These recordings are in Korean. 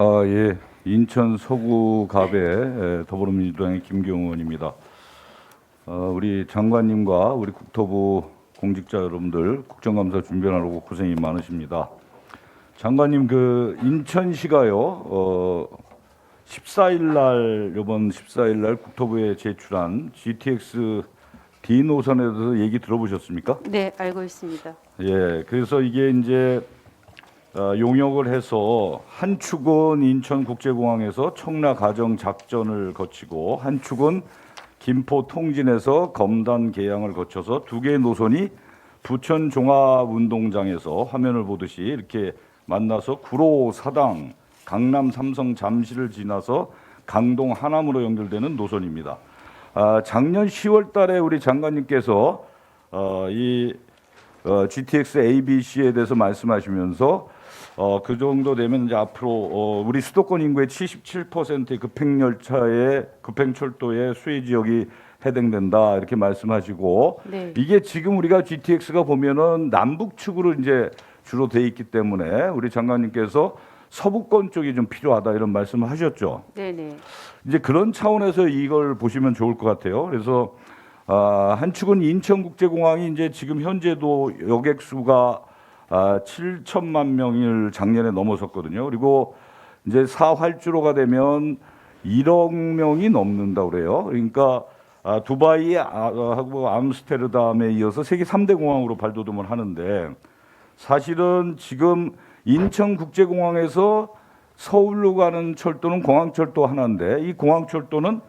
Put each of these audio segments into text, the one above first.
아, 예. 인천 서구갑의 에, 더불어민주당의 김경원입니다. 어, 우리 장관님과 우리 국토부 공직자 여러분들 국정감사 준비하느라고 고생이 많으십니다. 장관님 그 인천시가요. 어 14일 날 이번 14일 날 국토부에 제출한 GTX D 노선에 대해서 얘기 들어보셨습니까? 네, 알고 있습니다. 예, 그래서 이게 이제 어, 용역을 해서 한 축은 인천국제공항에서 청라 가정 작전을 거치고 한 축은 김포 통진에서 검단 계양을 거쳐서 두 개의 노선이 부천 종합운동장에서 화면을 보듯이 이렇게 만나서 구로 사당, 강남 삼성 잠시를 지나서 강동 하남으로 연결되는 노선입니다. 아, 작년 10월 달에 우리 장관님께서 어, 이 어, GTX ABC에 대해서 말씀하시면서 어, 그 정도 되면 이제 앞으로 어, 우리 수도권 인구의 77%의 급행 열차의 급행 철도의 수혜 지역이 해당된다 이렇게 말씀하시고 네. 이게 지금 우리가 GTX가 보면은 남북 측으로 이제 주로 돼 있기 때문에 우리 장관님께서 서부권 쪽이 좀 필요하다 이런 말씀을 하셨죠. 네, 네. 이제 그런 차원에서 이걸 보시면 좋을 것 같아요. 그래서 아, 한 축은 인천국제공항이 이제 지금 현재도 여객 수가 아, 7천만 명을 작년에 넘어섰거든요. 그리고 이제 사활주로가 되면 1억 명이 넘는다 그래요. 그러니까 아, 두바이 아, 하고 암스테르담에 이어서 세계 3대 공항으로 발돋움을 하는데 사실은 지금 인천국제공항에서 서울로 가는 철도는 공항철도 하나인데 이 공항철도는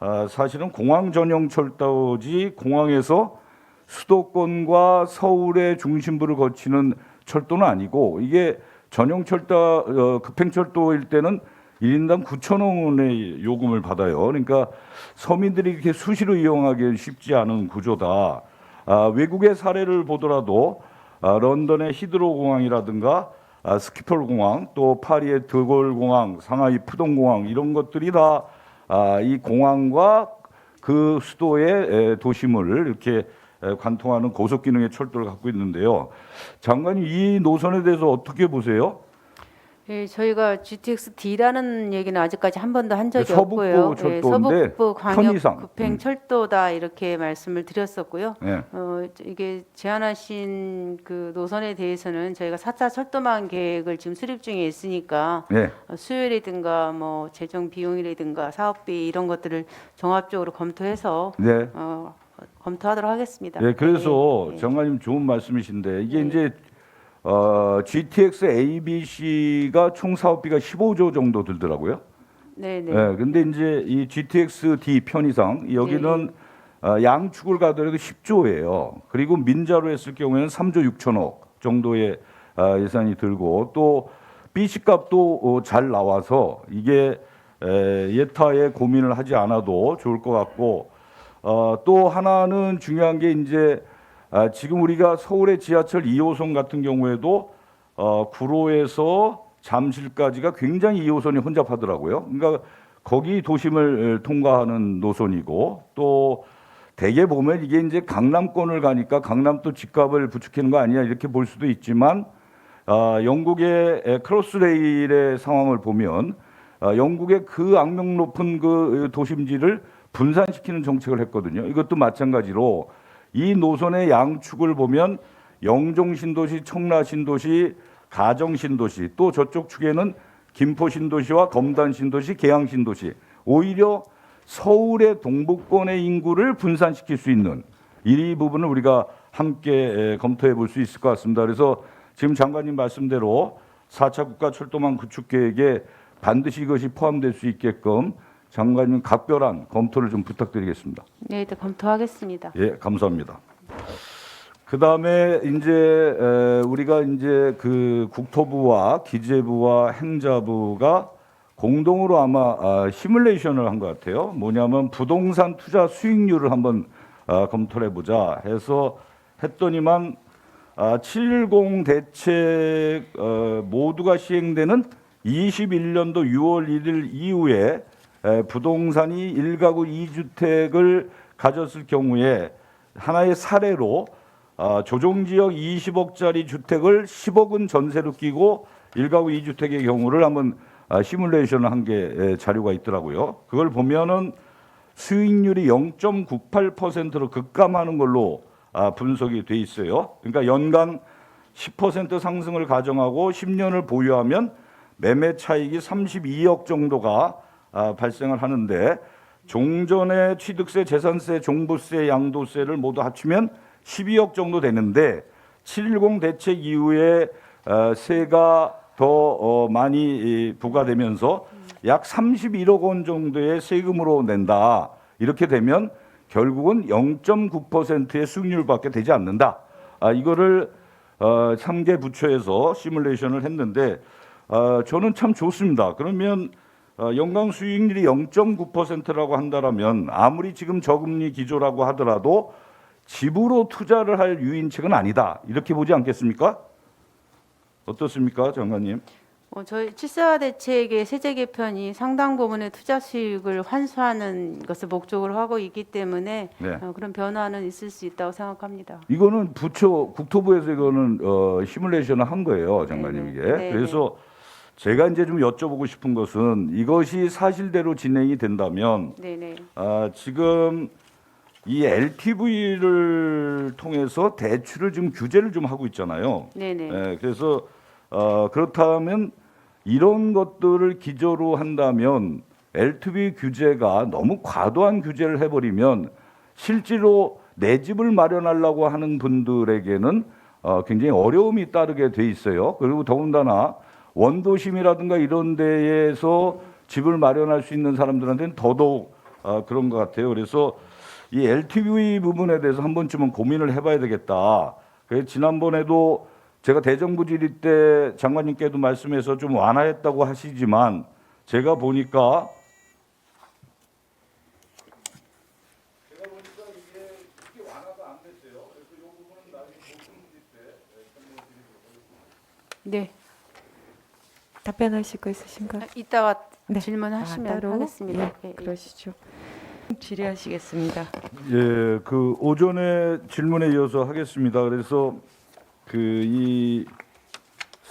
아, 사실은 공항 전용 철도지 공항에서 수도권과 서울의 중심부를 거치는 철도는 아니고 이게 전용 철도 어, 급행 철도일 때는 1인당 9천 원의 요금을 받아요. 그러니까 서민들이 이렇게 수시로 이용하기 쉽지 않은 구조다. 아, 외국의 사례를 보더라도 아, 런던의 히드로 공항이라든가 아, 스키폴 공항, 또 파리의 드골 공항, 상하이 푸동 공항 이런 것들이 다 아, 이 공항과 그 수도의 에, 도심을 이렇게 에, 관통하는 고속 기능의 철도를 갖고 있는데요. 장관님 이 노선에 대해서 어떻게 보세요? 예, 저희가 GTX D라는 얘기는 아직까지 한 번도 한 적이 네, 서북부 없고요. 철도인데 서북부 광역 편의상. 급행 음. 철도다 이렇게 말씀을 드렸었고요. 예. 어, 이게 제안하신 그 노선에 대해서는 저희가 4차 철도망 계획을 지금 수립 중에 있으니까 예. 어, 수요라든가 뭐 재정 비용이라든가 사업비 이런 것들을 종합적으로 검토해서 네. 어, 검토하도록 하겠습니다. 예, 그래서 네, 네. 장관님 좋은 말씀이신데 이게 네. 이제 어, GTX ABC가 총 사업비가 15조 정도 들더라고요. 네, 네. 예, 근데 이제 이 GTX D 편의상 여기는 어, 양축을 가더라도 10조예요. 그리고 민자로 했을 경우에는 3조 6천억 정도의 아, 예산이 들고 또 BC 값도 어, 잘 나와서 이게 에, 예타에 고민을 하지 않아도 좋을 것 같고 어, 또 하나는 중요한 게 이제 아, 지금 우리가 서울의 지하철 2호선 같은 경우에도 어, 구로에서 잠실까지가 굉장히 2호선이 혼잡하더라고요. 그러니까 거기 도심을 통과하는 노선이고 또 대개 보면 이게 이제 강남권을 가니까 강남도 집값을 부추기는 거 아니냐 이렇게 볼 수도 있지만 아, 영국의 에, 크로스레일의 상황을 보면 아, 영국의 그 악명 높은 그 도심지를 분산시키는 정책을 했거든요. 이것도 마찬가지로 이 노선의 양축을 보면 영종 신도시, 청라 신도시, 가정 신도시, 또 저쪽 축에는 김포 신도시와 검단 신도시, 계양 신도시. 오히려 서울의 동북권의 인구를 분산시킬 수 있는 이 부분을 우리가 함께 에, 검토해 볼 수 있을 것 같습니다. 그래서 지금 장관님 말씀대로 4차 국가 철도망 구축 계획에 반드시 이것이 포함될 수 있게끔 장관님 각별한 검토를 좀 부탁드리겠습니다. 네, 네, 검토하겠습니다. 예, 감사합니다. 그 다음에 이제 에, 우리가 이제 그 국토부와 기재부와 행자부가 공동으로 아마 아, 시뮬레이션을 한 것 같아요. 뭐냐면 부동산 투자 수익률을 한번 아, 검토를 해보자 해서 했더니만 아, 710 대책 어, 모두가 시행되는 21년도 6월 1일 이후에 에, 부동산이 1가구 2주택을 가졌을 경우에 하나의 사례로 아, 조정 지역 20억짜리 주택을 10억은 전세로 끼고 1가구 2주택의 경우를 한번 아, 시뮬레이션을 한 게 자료가 있더라고요. 그걸 보면은 수익률이 0.98%로 급감하는 걸로 아, 분석이 돼 있어요. 그러니까 연간 10% 상승을 가정하고 10년을 보유하면 매매 차익이 32억 정도가 아, 발생을 하는데 종전의 취득세, 재산세, 종부세, 양도세를 모두 합치면 12억 정도 되는데 710 대책 이후에 어, 세가 더 어, 많이 이, 부과되면서 약 31억 원 정도의 세금으로 낸다. 이렇게 되면 결국은 0.9%의 수익률밖에 되지 않는다. 아, 이거를 어, 3개 부처에서 시뮬레이션을 했는데 어, 저는 참 좋습니다. 그러면 어, 연간 수익률이 0.9%라고 한다라면 아무리 지금 저금리 기조라고 하더라도 집으로 투자를 할 유인책은 아니다. 이렇게 보지 않겠습니까? 어떻습니까, 장관님? 어, 저희 칠사 대책의 세제 개편이 상당 부분의 투자 수익을 환수하는 것을 목적으로 하고 있기 때문에 네. 어, 그런 변화는 있을 수 있다고 생각합니다. 이거는 부처 국토부에서 이거는 어, 시뮬레이션을 한 거예요, 장관님 네네. 이게. 네네. 그래서 제가 이제 좀 여쭤보고 싶은 것은 이것이 사실대로 진행이 된다면 네네. 아, 지금 이 LTV를 통해서 대출을 좀 규제를 좀 하고 있잖아요. 네네. 예, 그래서 어, 그렇다면 이런 것들을 기조로 한다면 LTV 규제가 너무 과도한 규제를 해버리면 실제로 내 집을 마련하려고 하는 분들에게는 어, 굉장히 어려움이 따르게 돼 있어요. 그리고 더군다나 원도심이라든가 이런 데에서 집을 마련할 수 있는 사람들한테는 더더욱 어, 그런 것 같아요. 그래서 이 LTV 부분에 대해서 한 번쯤은 고민을 해봐야 되겠다. 그래서 지난번에도 제가 대정부 질의 때 장관님께도 말씀해서 좀 완화했다고 하시지만 제가 보니까 네. 답변하실 거 있으신가요? 아, 이따가 네. 질문하시면 아, 따로? 하겠습니다. 예, 예, 예. 그러시죠. 질의하시겠습니다. 예, 그 오전에 질문에 이어서 하겠습니다. 그래서 그 이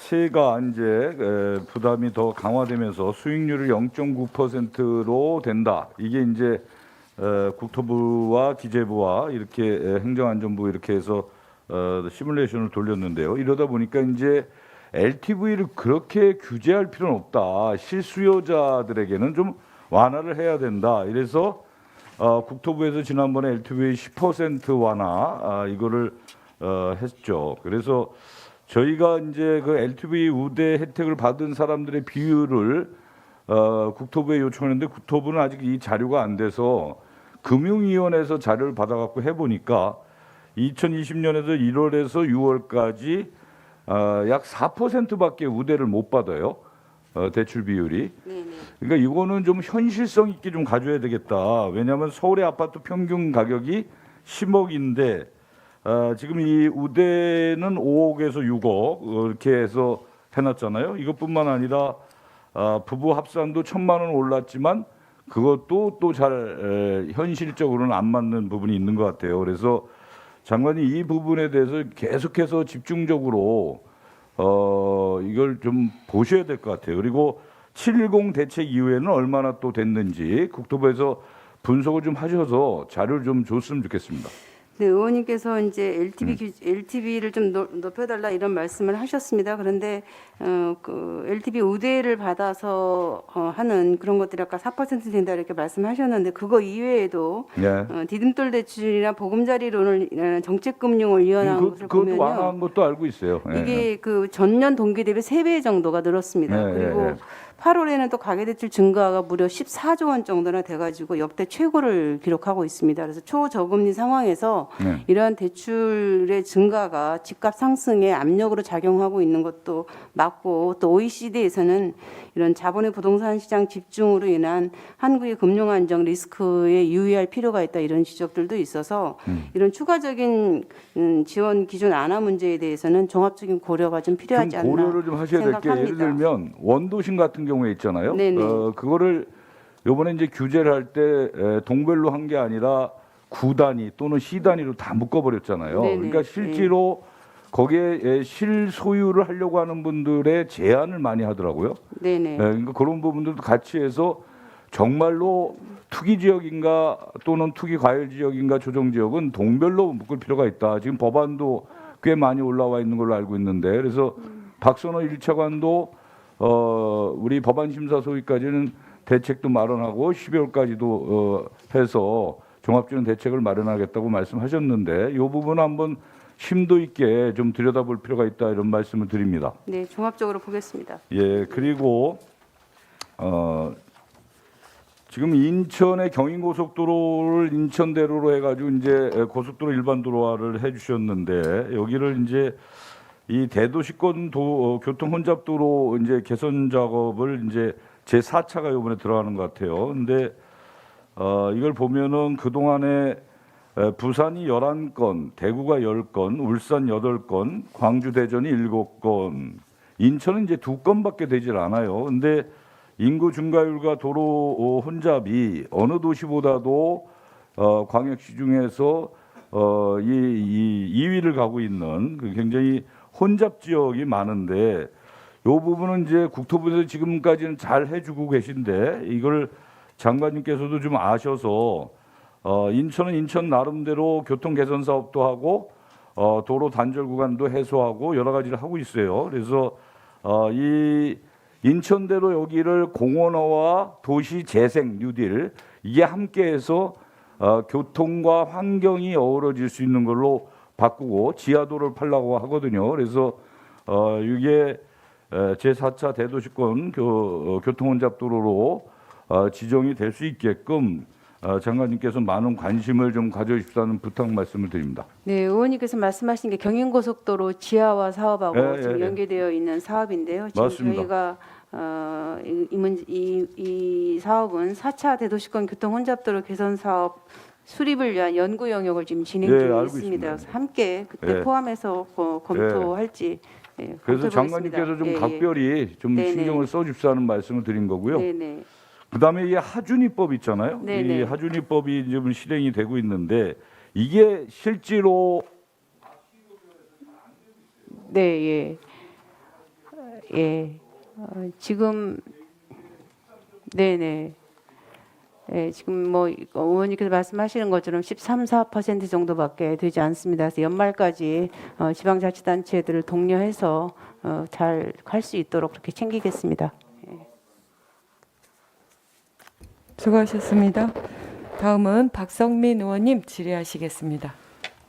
세가 이제 에, 부담이 더 강화되면서 수익률을 0.9%로 된다. 이게 이제 어, 국토부와 기재부와 이렇게 에, 행정안전부 이렇게 해서 어, 시뮬레이션을 돌렸는데요. 이러다 보니까 이제 LTV를 그렇게 규제할 필요는 없다. 실수요자들에게는 좀 완화를 해야 된다. 이래서 어, 국토부에서 지난번에 LTV 10% 완화 아, 이거를 어, 했죠. 그래서 저희가 이제 그 LTV 우대 혜택을 받은 사람들의 비율을 어, 국토부에 요청했는데 국토부는 아직 이 자료가 안 돼서 금융위원회에서 자료를 받아갖고 해보니까 2020년에서 1월에서 6월까지 어, 약 4%밖에 우대를 못 받아요. 어, 대출 비율이. 네네. 그러니까 이거는 좀 현실성 있게 좀 가져야 되겠다. 왜냐하면 서울의 아파트 평균 가격이 10억인데 어, 지금 이 우대는 5억에서 6억 이렇게 해서 해놨잖아요. 이것뿐만 아니라 어, 부부 합산도 천만 원 올랐지만 그것도 또 잘 현실적으로는 안 맞는 부분이 있는 것 같아요. 그래서 장관이 이 부분에 대해서 계속해서 집중적으로 어 이걸 좀 보셔야 될 것 같아요. 그리고 710 대책 이후에는 얼마나 또 됐는지 국토부에서 분석을 좀 하셔서 자료를 좀 줬으면 좋겠습니다. 네, 의원님께서 이제 LTV 음. 규, LTV를 좀 높- 높여 달라 이런 말씀을 하셨습니다. 그런데 어, 그 LTV 우대를 받아서 어, 하는 그런 것들이 아까 4% 된다 이렇게 말씀하셨는데 그거 이외에도 네. 어, 디딤돌 대출이나 보금자리론을 어, 정책금융을 이용한 그, 것을 그것도 보면요. 완화한 것도 알고 있어요. 예, 예. 이게 그 전년 동기 대비 세 배 정도가 늘었습니다. 네, 그리고 네, 네. 8월에는 또 가계대출 증가가 무려 14조 원 정도나 돼가지고 역대 최고를 기록하고 있습니다. 그래서 초저금리 상황에서 네. 이러한 대출의 증가가 집값 상승에 압력으로 작용하고 있는 것도 맞고 또 OECD에서는 이런 자본의 부동산 시장 집중으로 인한 한국의 금융 안정 리스크에 유의할 필요가 있다 이런 지적들도 있어서 음. 이런 추가적인 음, 지원 기준 안화 문제에 대해서는 종합적인 고려가 좀 필요하지 좀 않나 고려를 좀 하셔야 될 게 예를. 들면 원도심 같은 경우에 있잖아요. 네네. 어, 그거를 요번에 이제 규제를 할 때 동별로 한 게 아니라 구 단위 또는 시 단위로 다 묶어버렸잖아요. 네네. 그러니까 실제로 거기에 예, 실소유를 하려고 하는 분들의 제한을 많이 하더라고요. 네네. 예, 그러니까 그런 부분들도 같이 해서 정말로 투기 지역인가 또는 투기 과열 지역인가 조정 지역은 동별로 묶을 필요가 있다. 지금 법안도 꽤 많이 올라와 있는 걸로 알고 있는데 그래서 박선호 1차관도 어 우리 법안 심사 소위까지는 대책도 마련하고 12월까지도 어 해서 종합적인 대책을 마련하겠다고 말씀하셨는데 이 부분 한번 심도 있게 좀 들여다볼 필요가 있다 이런 말씀을 드립니다. 네, 종합적으로 보겠습니다. 예, 그리고 어 지금 인천의 경인고속도로를 인천대로로 해가지고 이제 고속도로 일반 도로화를 해주셨는데 여기를 이제 이 대도시권 도, 어, 교통 혼잡도로 이제 개선 작업을 이제 제 4차가 이번에 들어가는 것 같아요. 근데 어, 이걸 보면은 그 동안에 부산이 11건, 대구가 10건, 울산 8건, 광주 대전이 7건, 인천은 이제 두 건밖에 되질 않아요. 근데 인구 증가율과 도로 어, 혼잡이 어느 도시보다도 어, 광역시 중에서 어, 이, 이 2위를 가고 있는 그 굉장히 혼잡 지역이 많은데 요 부분은 이제 국토부에서 지금까지는 잘 해주고 계신데 이걸 장관님께서도 좀 아셔서 어, 인천은 인천 나름대로 교통 개선 사업도 하고 어, 도로 단절 구간도 해소하고 여러 가지를 하고 있어요. 그래서 어, 이 인천대로 여기를 공원화와 도시 재생 뉴딜 이게 함께해서 어, 교통과 환경이 어우러질 수 있는 걸로 바꾸고 지하도를 팔라고 하거든요. 그래서 어, 이게 제 4차 대도시권 교, 어, 교통혼잡도로로 어, 지정이 될 수 있게끔 어, 장관님께서 많은 관심을 좀 가져주십사는 부탁 말씀을 드립니다. 네, 의원님께서 말씀하신 게 경인고속도로 지하화 사업하고 예, 예, 지금 예. 연계되어 있는 사업인데요. 지금 맞습니다. 저희가 어, 이, 이, 문- 이, 이 사업은 4차 대도시권 교통 혼잡도로 개선 사업 수립을 위한 연구 영역을 지금 진행 예, 중에 알고 있습니다. 있습니다. 그래서 함께 그때 예. 포함해서 어, 검토할지. 예, 그래서 검토해보겠습니다. 장관님께서 좀 예, 예. 각별히 좀 네네. 신경을 써주십사는 말씀을 드린 거고요. 네네. 그다음에 이 하준이법 있잖아요. 네네. 이 하준이법이 지금 실행이 되고 있는데 이게 실제로 네, 예. 예. 어, 지금 네 네. 예, 지금 뭐 의원님께서 말씀하시는 것처럼 13, 4% 정도밖에 되지 않습니다. 그래서 연말까지 어, 지방자치단체들을 독려해서 어, 잘할 수 있도록 그렇게 챙기겠습니다. 수고하셨습니다. 다음은 박성민 의원님 질의하시겠습니다.